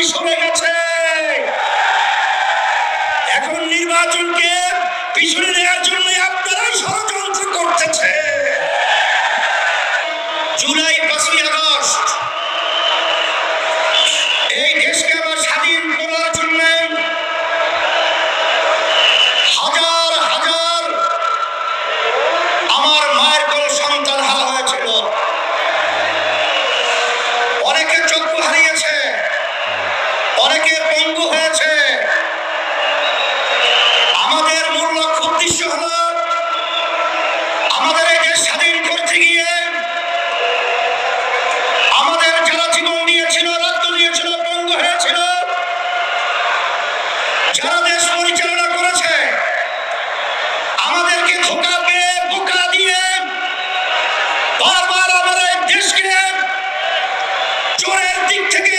বাড়ি সরে গেছে। এখন নির্বাচনকে পিছনে দেওয়ার জন্য আপনারা ষড়যন্ত্র করতেছে। জুলাই পাঁচই আগস্ট। এই দেশকে আবার স্বাধীন করার জন্য হাজার হাজার আমার মায়ের কোন সন্তান হারা হয়েছিল। অনেকে চক্ষু হারিয়েছে। আমাদের মূল লক্ষ্য উদ্দেশ্য হলো আমাদের দেশ স্বাধীন করতে গিয়ে আমাদের যারা জীবন দিয়েছিল রাজ্য দিয়েছিল, বঙ্গ হয়েছিল যারা দেশ পরিচালনা করেছে, আমাদেরকে ধোকা দিয়ে, বোকা দিয়ে বারবার আমাদের দেশকে চোরের দিক থেকে